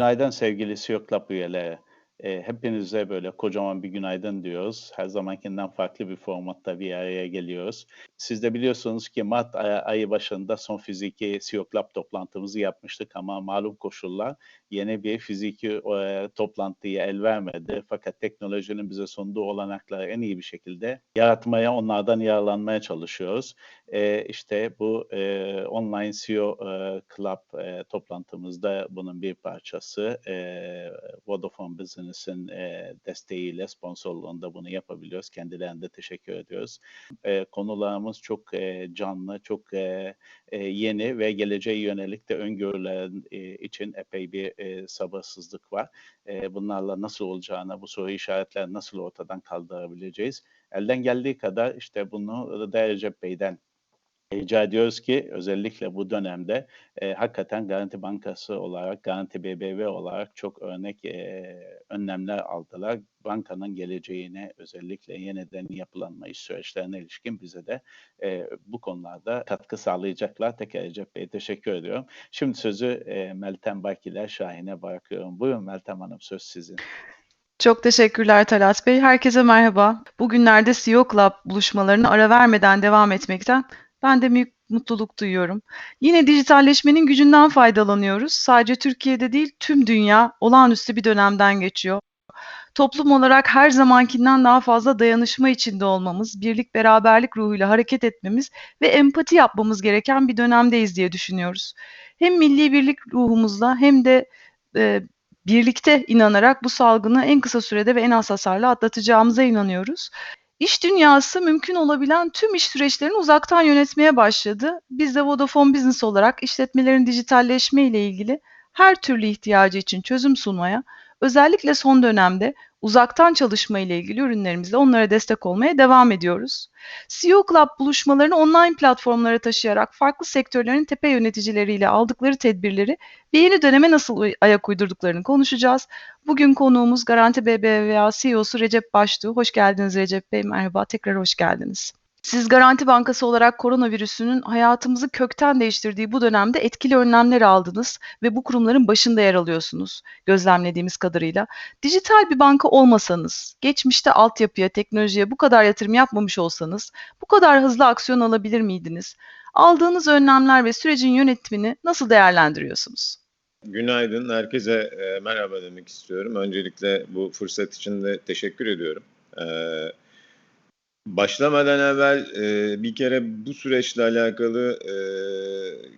Günaydın sevgili CEO Club üyeleri. Eee, hepinize böyle kocaman bir günaydın diyoruz. Her zamankinden farklı bir formatta bir araya geliyoruz. Siz de biliyorsunuz ki Mart ay- ayı başında son fiziki CEO Club toplantımızı yapmıştık ama malum koşullar yeni bir fiziki eee, toplantıya el vermedi. Fakat teknolojinin bize sunduğu olanakları en iyi bir şekilde yaratmaya, onlardan yararlanmaya çalışıyoruz. Eee, işte bu eee, online CEO eee, Club eee, toplantımızda bunun bir parçası. Eee Vodafone Business'in eee, desteğiyle, sponsorluğunda bunu yapabiliyoruz. Kendilerine de teşekkür ediyoruz. Eee, konularımız çok eee, canlı, çok eee, eee, yeni ve geleceğe yönelik de öngörülerin eee, için epey bir eee, sabırsızlık var. Eee, bunlarla nasıl olacağını, bu soru işaretlerini nasıl ortadan kaldırabileceğiz? Elden geldiği kadar işte bunu Recep Bey'den rica ediyoruz ki özellikle bu dönemde e, hakikaten Garanti Bankası olarak, Garanti BBV olarak çok örnek e, önlemler aldılar. Bankanın geleceğine özellikle yeniden yapılanma süreçlerine ilişkin bize de e, bu konularda katkı sağlayacaklar. Tekrar Recep Bey'e teşekkür ediyorum. Şimdi sözü e, Meltem Bakiler Şahin'e bırakıyorum. Buyurun Meltem Hanım söz sizin. Çok teşekkürler Talat Bey. Herkese merhaba. Bugünlerde CEO Club buluşmalarına ara vermeden devam etmekten ben de büyük mutluluk duyuyorum. Yine dijitalleşmenin gücünden faydalanıyoruz. Sadece Türkiye'de değil tüm dünya olağanüstü bir dönemden geçiyor. Toplum olarak her zamankinden daha fazla dayanışma içinde olmamız, birlik beraberlik ruhuyla hareket etmemiz ve empati yapmamız gereken bir dönemdeyiz diye düşünüyoruz. Hem milli birlik ruhumuzla hem de e, birlikte inanarak bu salgını en kısa sürede ve en az hasarla atlatacağımıza inanıyoruz. İş dünyası mümkün olabilen tüm iş süreçlerini uzaktan yönetmeye başladı. Biz de Vodafone Business olarak işletmelerin dijitalleşme ile ilgili her türlü ihtiyacı için çözüm sunmaya, özellikle son dönemde uzaktan çalışma ile ilgili ürünlerimizle onlara destek olmaya devam ediyoruz. CEO Club buluşmalarını online platformlara taşıyarak farklı sektörlerin tepe yöneticileriyle aldıkları tedbirleri ve yeni döneme nasıl ayak uydurduklarını konuşacağız. Bugün konuğumuz Garanti BBVA CEO'su Recep Baştuğ. Hoş geldiniz Recep Bey. Merhaba. Tekrar hoş geldiniz. Siz Garanti Bankası olarak koronavirüsünün hayatımızı kökten değiştirdiği bu dönemde etkili önlemler aldınız ve bu kurumların başında yer alıyorsunuz gözlemlediğimiz kadarıyla. Dijital bir banka olmasanız, geçmişte altyapıya, teknolojiye bu kadar yatırım yapmamış olsanız bu kadar hızlı aksiyon alabilir miydiniz? Aldığınız önlemler ve sürecin yönetimini nasıl değerlendiriyorsunuz? Günaydın, herkese e, merhaba demek istiyorum. Öncelikle bu fırsat için de teşekkür ediyorum. E, başlamadan evvel e, bir kere bu süreçle alakalı e,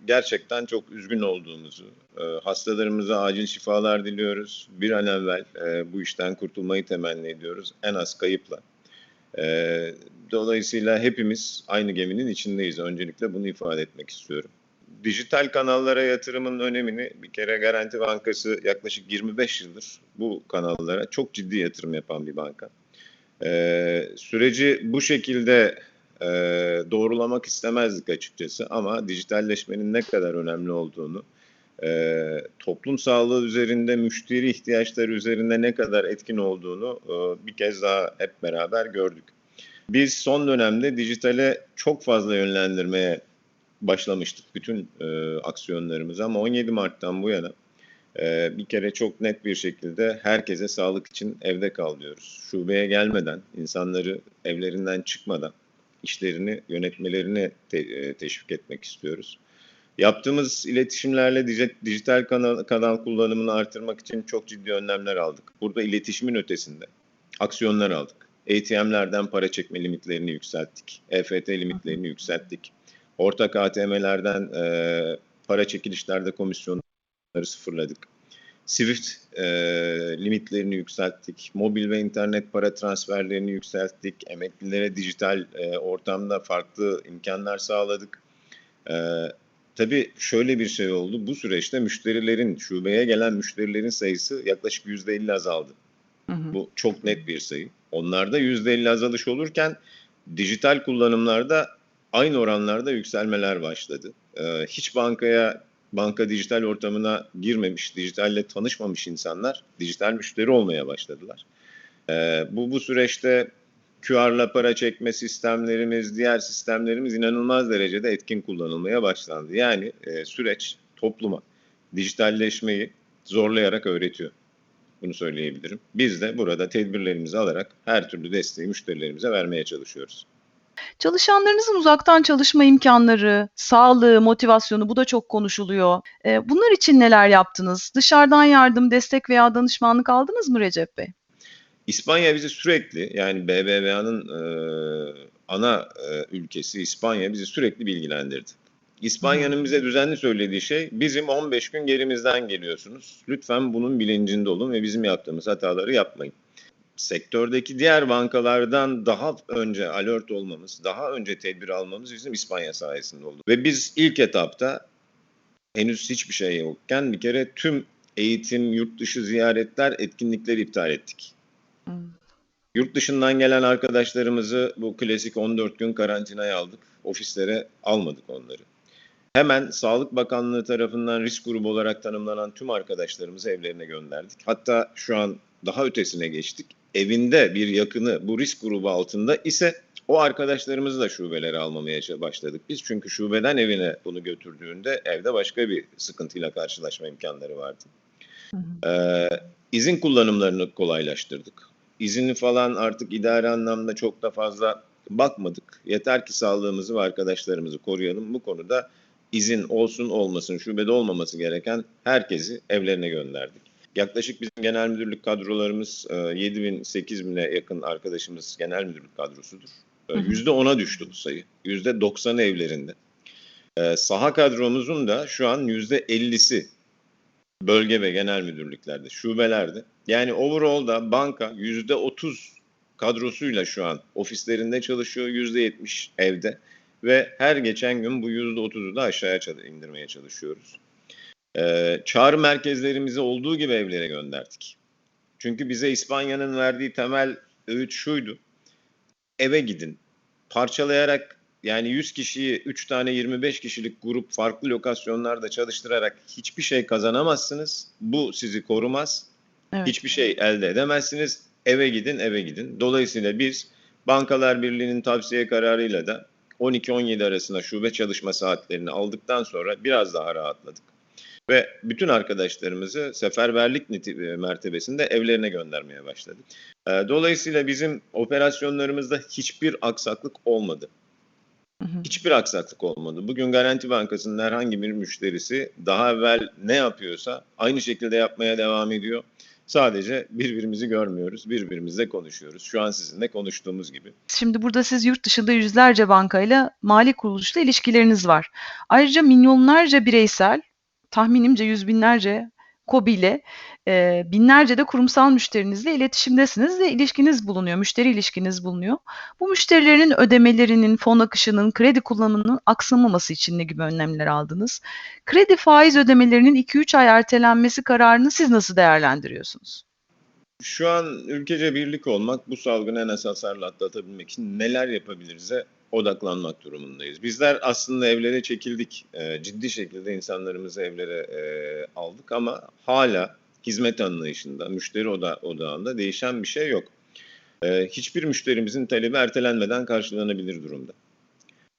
gerçekten çok üzgün olduğumuzu, e, hastalarımıza acil şifalar diliyoruz. Bir an evvel e, bu işten kurtulmayı temenni ediyoruz, en az kayıpla. E, dolayısıyla hepimiz aynı geminin içindeyiz. Öncelikle bunu ifade etmek istiyorum dijital kanallara yatırımın önemini bir kere Garanti Bankası yaklaşık 25 yıldır bu kanallara çok ciddi yatırım yapan bir banka. Ee, süreci bu şekilde e, doğrulamak istemezdik açıkçası ama dijitalleşmenin ne kadar önemli olduğunu, e, toplum sağlığı üzerinde, müşteri ihtiyaçları üzerinde ne kadar etkin olduğunu e, bir kez daha hep beraber gördük. Biz son dönemde dijitale çok fazla yönlendirmeye başlamıştık bütün e, aksiyonlarımızı ama 17 Mart'tan bu yana e, bir kere çok net bir şekilde herkese sağlık için evde kal diyoruz. Şubeye gelmeden, insanları evlerinden çıkmadan işlerini yönetmelerini te, e, teşvik etmek istiyoruz. Yaptığımız iletişimlerle dijital kanal, kanal kullanımını artırmak için çok ciddi önlemler aldık. Burada iletişimin ötesinde aksiyonlar aldık. ATM'lerden para çekme limitlerini yükselttik. EFT limitlerini yükselttik. Ortak ATM'lerden e, para çekilişlerde komisyonları sıfırladık. Swift e, limitlerini yükselttik. Mobil ve internet para transferlerini yükselttik. Emeklilere dijital e, ortamda farklı imkanlar sağladık. E, tabii şöyle bir şey oldu. Bu süreçte müşterilerin, şubeye gelen müşterilerin sayısı yaklaşık %50 azaldı. Hı hı. Bu çok net bir sayı. Onlarda %50 azalış olurken dijital kullanımlarda aynı oranlarda yükselmeler başladı. Ee, hiç bankaya, banka dijital ortamına girmemiş, dijitalle tanışmamış insanlar dijital müşteri olmaya başladılar. Ee, bu, bu süreçte QR'la para çekme sistemlerimiz, diğer sistemlerimiz inanılmaz derecede etkin kullanılmaya başlandı. Yani e, süreç topluma dijitalleşmeyi zorlayarak öğretiyor. Bunu söyleyebilirim. Biz de burada tedbirlerimizi alarak her türlü desteği müşterilerimize vermeye çalışıyoruz. Çalışanlarınızın uzaktan çalışma imkanları, sağlığı, motivasyonu bu da çok konuşuluyor. Eee, bunlar için neler yaptınız? Dışarıdan yardım, destek veya danışmanlık aldınız mı Recep Bey? İspanya bizi sürekli yani BBVA'nın e, ana e, ülkesi İspanya bizi sürekli bilgilendirdi. İspanya'nın bize düzenli söylediği şey bizim 15 gün gerimizden geliyorsunuz. Lütfen bunun bilincinde olun ve bizim yaptığımız hataları yapmayın. Sektördeki diğer bankalardan daha önce alert olmamız, daha önce tedbir almamız bizim İspanya sayesinde oldu. Ve biz ilk etapta henüz hiçbir şey yokken bir kere tüm eğitim, yurt dışı ziyaretler, etkinlikleri iptal ettik. Hmm. Yurt dışından gelen arkadaşlarımızı bu klasik 14 gün karantinaya aldık. Ofislere almadık onları. Hemen Sağlık Bakanlığı tarafından risk grubu olarak tanımlanan tüm arkadaşlarımızı evlerine gönderdik. Hatta şu an daha ötesine geçtik. Evinde bir yakını bu risk grubu altında ise o arkadaşlarımızı da şubelere almamaya başladık biz. Çünkü şubeden evine bunu götürdüğünde evde başka bir sıkıntıyla karşılaşma imkanları vardı. Hı hı. Ee, izin kullanımlarını kolaylaştırdık. İzini falan artık idari anlamda çok da fazla bakmadık. Yeter ki sağlığımızı ve arkadaşlarımızı koruyalım. Bu konuda izin olsun olmasın şubede olmaması gereken herkesi evlerine gönderdik. Yaklaşık bizim genel müdürlük kadrolarımız e, 7 bin 8 bine yakın arkadaşımız genel müdürlük kadrosudur. E, hı. %10'a düştü bu sayı. %90'ı evlerinde. E, saha kadromuzun da şu an %50'si bölge ve genel müdürlüklerde, şubelerde. Yani overall'da banka %30 kadrosuyla şu an ofislerinde çalışıyor, %70 evde ve her geçen gün bu %30'u da aşağıya indirmeye çalışıyoruz. Ee, çağrı merkezlerimizi olduğu gibi evlere gönderdik. Çünkü bize İspanya'nın verdiği temel öğüt şuydu. Eve gidin. Parçalayarak yani 100 kişiyi 3 tane 25 kişilik grup farklı lokasyonlarda çalıştırarak hiçbir şey kazanamazsınız. Bu sizi korumaz. Evet. Hiçbir şey elde edemezsiniz. Eve gidin, eve gidin. Dolayısıyla biz Bankalar Birliği'nin tavsiye kararıyla da 12-17 arasında şube çalışma saatlerini aldıktan sonra biraz daha rahatladık. Ve bütün arkadaşlarımızı seferberlik niti- mertebesinde evlerine göndermeye başladık. Ee, Dolayısıyla bizim operasyonlarımızda hiçbir aksaklık olmadı. Hiçbir aksaklık olmadı. Bugün Garanti Bankası'nın herhangi bir müşterisi daha evvel ne yapıyorsa aynı şekilde yapmaya devam ediyor. Sadece birbirimizi görmüyoruz, birbirimizle konuşuyoruz. Şu an sizinle konuştuğumuz gibi. Şimdi burada siz yurt dışında yüzlerce bankayla, mali kuruluşla ilişkileriniz var. Ayrıca milyonlarca bireysel, tahminimce yüz binlerce KOBİ ile e, binlerce de kurumsal müşterinizle iletişimdesiniz ve ilişkiniz bulunuyor, müşteri ilişkiniz bulunuyor. Bu müşterilerin ödemelerinin, fon akışının, kredi kullanımının aksamaması için ne gibi önlemler aldınız? Kredi faiz ödemelerinin 2-3 ay ertelenmesi kararını siz nasıl değerlendiriyorsunuz? Şu an ülkece birlik olmak, bu salgını en az hasarla atlatabilmek için neler yapabiliriz'e odaklanmak durumundayız. Bizler aslında evlere çekildik. Ee, ciddi şekilde insanlarımızı evlere e, aldık ama hala hizmet anlayışında, müşteri oda odağında değişen bir şey yok. Ee, hiçbir müşterimizin talebi ertelenmeden karşılanabilir durumda.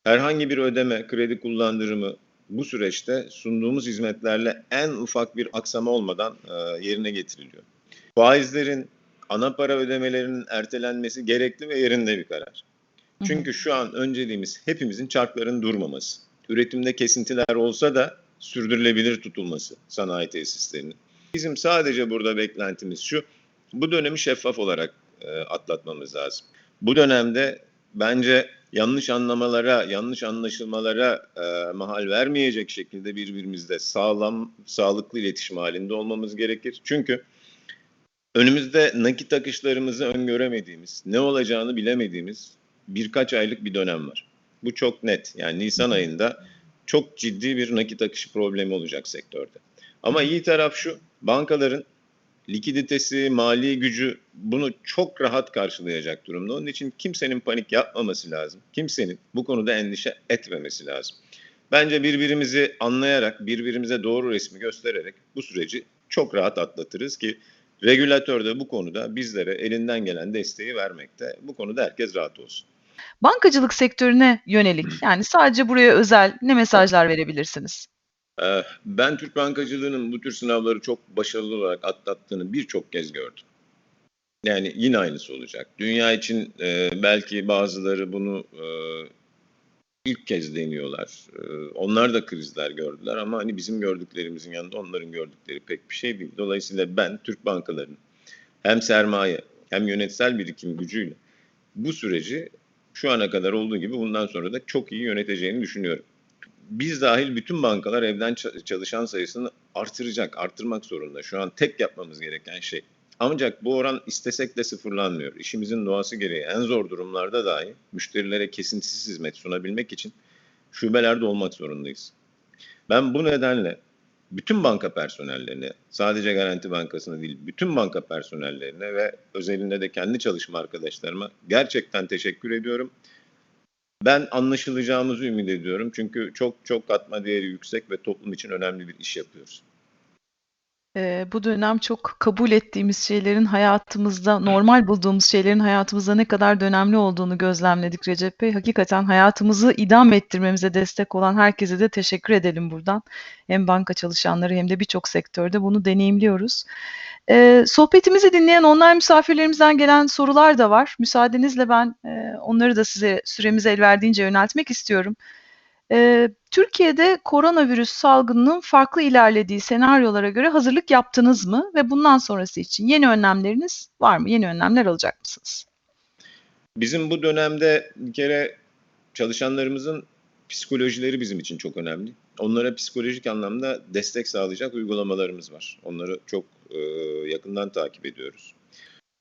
Herhangi bir ödeme, kredi kullandırımı bu süreçte sunduğumuz hizmetlerle en ufak bir aksama olmadan e, yerine getiriliyor. Faizlerin, ana para ödemelerinin ertelenmesi gerekli ve yerinde bir karar. Çünkü şu an önceliğimiz hepimizin çarkların durmaması. Üretimde kesintiler olsa da sürdürülebilir tutulması sanayi tesislerinin. Bizim sadece burada beklentimiz şu, bu dönemi şeffaf olarak e, atlatmamız lazım. Bu dönemde bence yanlış anlamalara, yanlış anlaşılmalara e, mahal vermeyecek şekilde birbirimizle sağlam, sağlıklı iletişim halinde olmamız gerekir. Çünkü önümüzde nakit akışlarımızı öngöremediğimiz, ne olacağını bilemediğimiz birkaç aylık bir dönem var. Bu çok net. Yani Nisan ayında çok ciddi bir nakit akışı problemi olacak sektörde. Ama iyi taraf şu, bankaların likiditesi, mali gücü bunu çok rahat karşılayacak durumda. Onun için kimsenin panik yapmaması lazım. Kimsenin bu konuda endişe etmemesi lazım. Bence birbirimizi anlayarak, birbirimize doğru resmi göstererek bu süreci çok rahat atlatırız ki regülatör de bu konuda bizlere elinden gelen desteği vermekte. Bu konuda herkes rahat olsun. Bankacılık sektörüne yönelik, yani sadece buraya özel ne mesajlar verebilirsiniz? Ee, Ben Türk bankacılığının bu tür sınavları çok başarılı olarak atlattığını birçok kez gördüm. Yani yine aynısı olacak. Dünya için e, belki bazıları bunu e, ilk kez deniyorlar. E, onlar da krizler gördüler ama hani bizim gördüklerimizin yanında onların gördükleri pek bir şey değil. Dolayısıyla ben Türk bankalarının hem sermaye hem yönetsel birikim gücüyle bu süreci şu ana kadar olduğu gibi bundan sonra da çok iyi yöneteceğini düşünüyorum. Biz dahil bütün bankalar evden çalışan sayısını artıracak, arttırmak zorunda. Şu an tek yapmamız gereken şey. Ancak bu oran istesek de sıfırlanmıyor. İşimizin doğası gereği en zor durumlarda dahi müşterilere kesintisiz hizmet sunabilmek için şubelerde olmak zorundayız. Ben bu nedenle bütün banka personellerine, sadece Garanti Bankası'na değil, bütün banka personellerine ve özelinde de kendi çalışma arkadaşlarıma gerçekten teşekkür ediyorum. Ben anlaşılacağımızı ümit ediyorum. Çünkü çok çok katma değeri yüksek ve toplum için önemli bir iş yapıyoruz. Eee, bu dönem çok kabul ettiğimiz şeylerin hayatımızda, normal bulduğumuz şeylerin hayatımızda ne kadar da önemli olduğunu gözlemledik Recep Bey. Hakikaten hayatımızı idam ettirmemize destek olan herkese de teşekkür edelim buradan. Hem banka çalışanları hem de birçok sektörde bunu deneyimliyoruz. Eee, sohbetimizi dinleyen online misafirlerimizden gelen sorular da var. Müsaadenizle ben eee, onları da size süremiz el verdiğince yöneltmek istiyorum. Eee, Türkiye'de koronavirüs salgınının farklı ilerlediği senaryolara göre hazırlık yaptınız mı ve bundan sonrası için yeni önlemleriniz var mı? Yeni önlemler alacak mısınız? Bizim bu dönemde bir kere çalışanlarımızın psikolojileri bizim için çok önemli. Onlara psikolojik anlamda destek sağlayacak uygulamalarımız var. Onları çok e, yakından takip ediyoruz.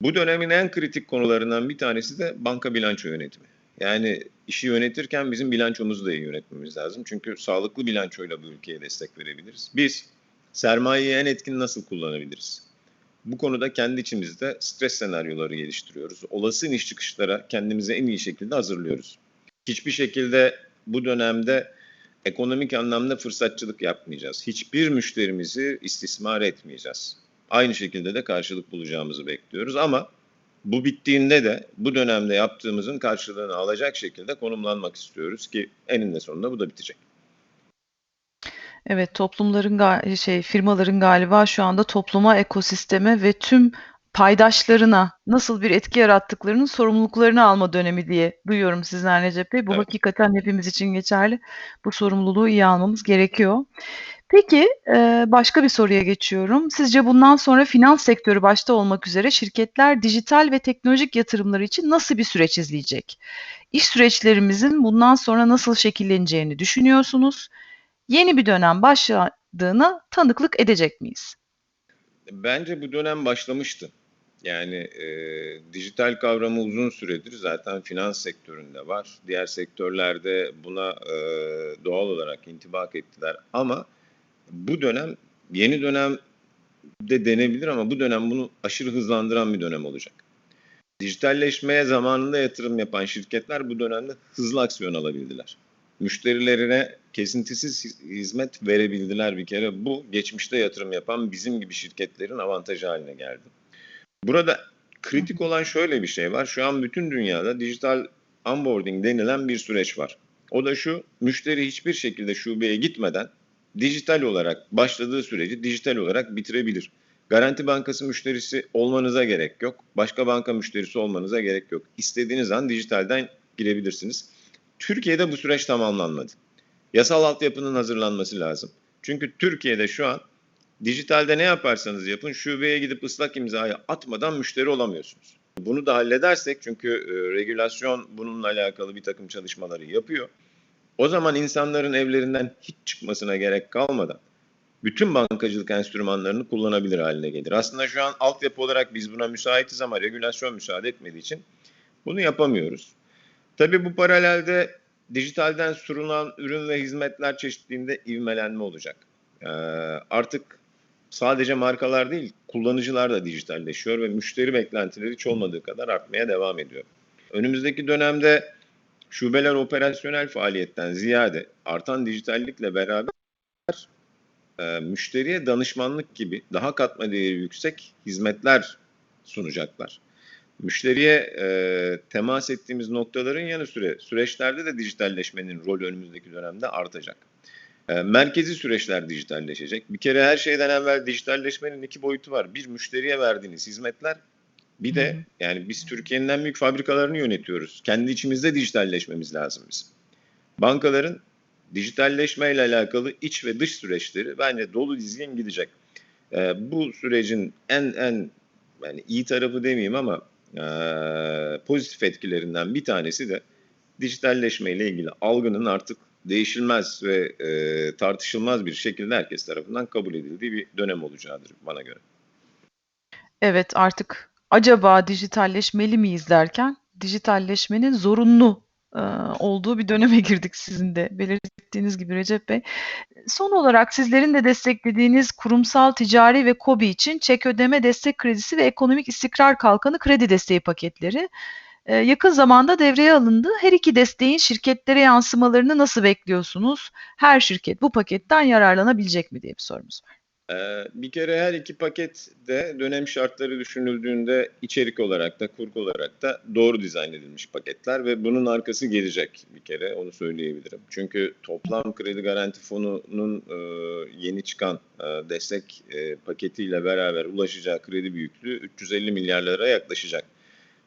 Bu dönemin en kritik konularından bir tanesi de banka bilanço yönetimi. Yani işi yönetirken bizim bilançomuzu da iyi yönetmemiz lazım. Çünkü sağlıklı bilançoyla bu ülkeye destek verebiliriz. Biz sermayeyi en etkin nasıl kullanabiliriz? Bu konuda kendi içimizde stres senaryoları geliştiriyoruz. Olası iniş çıkışlara kendimizi en iyi şekilde hazırlıyoruz. Hiçbir şekilde bu dönemde ekonomik anlamda fırsatçılık yapmayacağız. Hiçbir müşterimizi istismar etmeyeceğiz. Aynı şekilde de karşılık bulacağımızı bekliyoruz ama bu bittiğinde de bu dönemde yaptığımızın karşılığını alacak şekilde konumlanmak istiyoruz ki eninde sonunda bu da bitecek. Evet, toplumların şey firmaların galiba şu anda topluma, ekosisteme ve tüm paydaşlarına nasıl bir etki yarattıklarının sorumluluklarını alma dönemi diye duyuyorum sizden Recep Bey. Bu Evet. hakikaten hepimiz için geçerli. Bu sorumluluğu iyi almamız gerekiyor. Peki, eee, başka bir soruya geçiyorum. Sizce bundan sonra finans sektörü başta olmak üzere şirketler dijital ve teknolojik yatırımları için nasıl bir süreç izleyecek? İş süreçlerimizin bundan sonra nasıl şekilleneceğini düşünüyorsunuz? Yeni bir dönem başladığına tanıklık edecek miyiz? Bence bu dönem başlamıştı. Yani e, dijital kavramı uzun süredir zaten finans sektöründe var. Diğer sektörlerde buna e, doğal olarak intibak ettiler. Ama bu dönem yeni dönem de denebilir ama bu dönem bunu aşırı hızlandıran bir dönem olacak. Dijitalleşmeye zamanında yatırım yapan şirketler bu dönemde hızlı aksiyon alabildiler. Müşterilerine kesintisiz hizmet verebildiler bir kere. Bu geçmişte yatırım yapan bizim gibi şirketlerin avantajı haline geldi. Burada kritik olan şöyle bir şey var. Şu an bütün dünyada dijital onboarding denilen bir süreç var. O da şu, müşteri hiçbir şekilde şubeye gitmeden dijital olarak başladığı süreci dijital olarak bitirebilir. Garanti Bankası müşterisi olmanıza gerek yok. Başka banka müşterisi olmanıza gerek yok. İstediğiniz an dijitalden girebilirsiniz. Türkiye'de bu süreç tamamlanmadı. Yasal altyapının hazırlanması lazım. Çünkü Türkiye'de şu an dijitalde ne yaparsanız yapın şubeye gidip ıslak imzayı atmadan müşteri olamıyorsunuz. Bunu da halledersek çünkü e, regülasyon bununla alakalı bir takım çalışmaları yapıyor. O zaman insanların evlerinden hiç çıkmasına gerek kalmadan bütün bankacılık enstrümanlarını kullanabilir haline gelir. Aslında şu an altyapı olarak biz buna müsaitiz ama regülasyon müsaade etmediği için bunu yapamıyoruz. Tabii bu paralelde dijitalden sunulan ürün ve hizmetler çeşitliliğinde ivmelenme olacak. Ee, artık sadece markalar değil, kullanıcılar da dijitalleşiyor ve müşteri beklentileri hiç olmadığı kadar artmaya devam ediyor. Önümüzdeki dönemde şubeler operasyonel faaliyetten ziyade artan dijitallikle beraber e, müşteriye danışmanlık gibi daha katma değeri yüksek hizmetler sunacaklar. Müşteriye e, temas ettiğimiz noktaların yanı süre süreçlerde de dijitalleşmenin rolü önümüzdeki dönemde artacak. E, merkezi süreçler dijitalleşecek. Bir kere her şeyden evvel dijitalleşmenin iki boyutu var. Bir müşteriye verdiğiniz hizmetler bir de yani biz Türkiye'nin en büyük fabrikalarını yönetiyoruz. Kendi içimizde dijitalleşmemiz lazım bizim. Bankaların dijitalleşmeyle alakalı iç ve dış süreçleri bence dolu dizgin gidecek. Ee, bu sürecin en en yani iyi tarafı demeyeyim ama e, pozitif etkilerinden bir tanesi de dijitalleşme ile ilgili algının artık değişilmez ve e, tartışılmaz bir şekilde herkes tarafından kabul edildiği bir dönem olacağıdır bana göre. Evet artık acaba dijitalleşmeli miyiz derken dijitalleşmenin zorunlu e, olduğu bir döneme girdik sizin de belirttiğiniz gibi Recep Bey. Son olarak sizlerin de desteklediğiniz kurumsal, ticari ve KOBİ için çek ödeme destek kredisi ve ekonomik istikrar kalkanı kredi desteği paketleri e, yakın zamanda devreye alındı. Her iki desteğin şirketlere yansımalarını nasıl bekliyorsunuz? Her şirket bu paketten yararlanabilecek mi diye bir sorumuz var. Ee, bir kere her iki paket de dönem şartları düşünüldüğünde içerik olarak da kurgu olarak da doğru dizayn edilmiş paketler ve bunun arkası gelecek bir kere onu söyleyebilirim. Çünkü toplam kredi garanti fonunun e, yeni çıkan e, destek e, paketiyle beraber ulaşacağı kredi büyüklüğü 350 milyarlara yaklaşacak.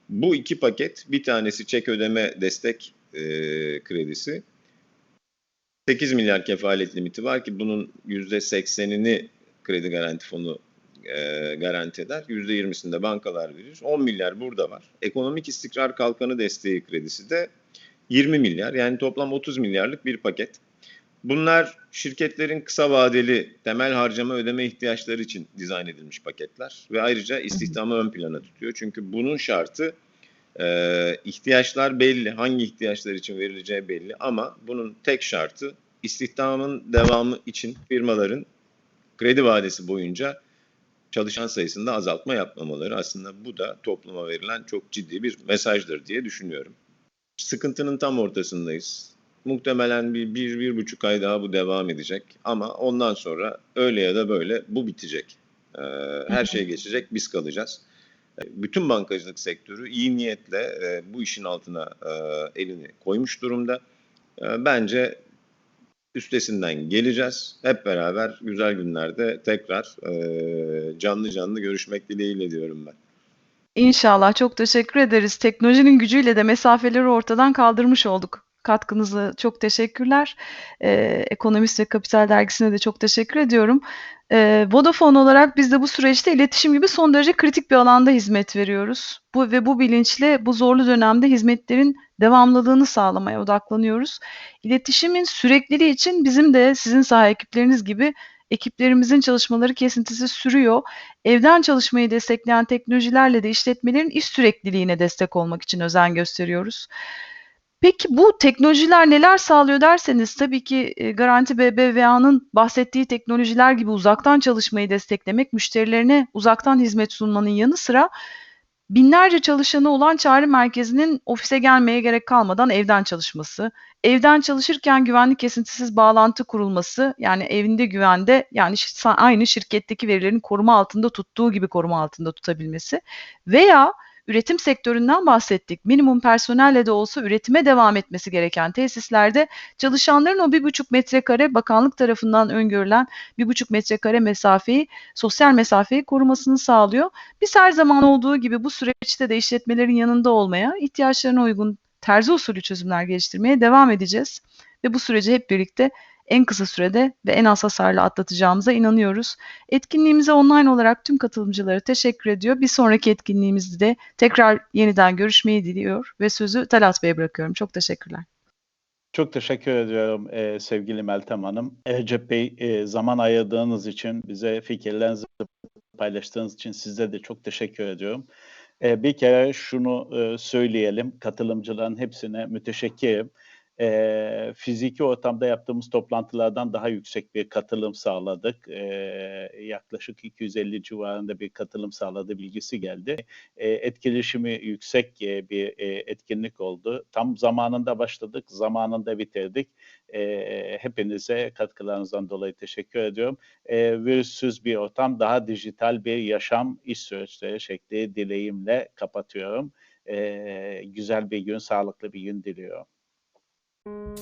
Bu iki paket bir tanesi çek ödeme destek kredisi 8 milyar kefalet limiti var ki bunun %80'ini kredi garanti fonu e, garanti eder. %20'sini de bankalar verir. 10 milyar burada var. Ekonomik istikrar kalkanı desteği kredisi de 20 milyar. Yani toplam 30 milyarlık bir paket. Bunlar şirketlerin kısa vadeli temel harcama ödeme ihtiyaçları için dizayn edilmiş paketler ve ayrıca istihdamı ön plana tutuyor. Çünkü bunun şartı e, ihtiyaçlar belli, hangi ihtiyaçlar için verileceği belli ama bunun tek şartı istihdamın devamı için firmaların kredi vadesi boyunca çalışan sayısında azaltma yapmamaları aslında bu da topluma verilen çok ciddi bir mesajdır diye düşünüyorum. Sıkıntının tam ortasındayız. Muhtemelen bir, bir, bir buçuk ay daha bu devam edecek ama ondan sonra öyle ya da böyle bu bitecek. Ee, her şey geçecek, biz kalacağız. Bütün bankacılık sektörü iyi niyetle e, bu işin altına e, elini koymuş durumda. E, bence üstesinden geleceğiz. Hep beraber güzel günlerde tekrar e, canlı canlı görüşmek dileğiyle diyorum ben. İnşallah çok teşekkür ederiz. Teknolojinin gücüyle de mesafeleri ortadan kaldırmış olduk. Katkınızı çok teşekkürler. Ee, Ekonomist ve Kapital Dergisi'ne de çok teşekkür ediyorum. Ee, Vodafone olarak biz de bu süreçte iletişim gibi son derece kritik bir alanda hizmet veriyoruz. Bu ve bu bilinçle bu zorlu dönemde hizmetlerin devamlılığını sağlamaya odaklanıyoruz. İletişimin sürekliliği için bizim de sizin saha ekipleriniz gibi ekiplerimizin çalışmaları kesintisiz sürüyor. Evden çalışmayı destekleyen teknolojilerle de işletmelerin iş sürekliliğine destek olmak için özen gösteriyoruz. Peki bu teknolojiler neler sağlıyor derseniz tabii ki e, Garanti BBVA'nın bahsettiği teknolojiler gibi uzaktan çalışmayı desteklemek, müşterilerine uzaktan hizmet sunmanın yanı sıra binlerce çalışanı olan çağrı merkezinin ofise gelmeye gerek kalmadan evden çalışması, evden çalışırken güvenlik kesintisiz bağlantı kurulması, yani evinde güvende yani aynı şirketteki verilerin koruma altında tuttuğu gibi koruma altında tutabilmesi veya üretim sektöründen bahsettik. Minimum personelle de olsa üretime devam etmesi gereken tesislerde çalışanların o bir buçuk metrekare bakanlık tarafından öngörülen bir buçuk metrekare mesafeyi, sosyal mesafeyi korumasını sağlıyor. Biz her zaman olduğu gibi bu süreçte de işletmelerin yanında olmaya, ihtiyaçlarına uygun terzi usulü çözümler geliştirmeye devam edeceğiz. Ve bu süreci hep birlikte en kısa sürede ve en az hasarla atlatacağımıza inanıyoruz. Etkinliğimize online olarak tüm katılımcılara teşekkür ediyor. Bir sonraki etkinliğimizde tekrar yeniden görüşmeyi diliyor ve sözü Talat Bey'e bırakıyorum. Çok teşekkürler. Çok teşekkür ediyorum e, sevgili Meltem Hanım. Recep Bey e, zaman ayırdığınız için, bize fikirlerinizi paylaştığınız için size de çok teşekkür ediyorum. E, bir kere şunu e, söyleyelim, katılımcıların hepsine müteşekkirim e, fiziki ortamda yaptığımız toplantılardan daha yüksek bir katılım sağladık. E, yaklaşık 250 civarında bir katılım sağladı bilgisi geldi. E, etkileşimi yüksek e, bir e, etkinlik oldu. Tam zamanında başladık, zamanında bitirdik. E, hepinize katkılarınızdan dolayı teşekkür ediyorum. E, virüsüz bir ortam, daha dijital bir yaşam, iş süreçleri şekli dileğimle kapatıyorum. E, güzel bir gün, sağlıklı bir gün diliyorum. うん。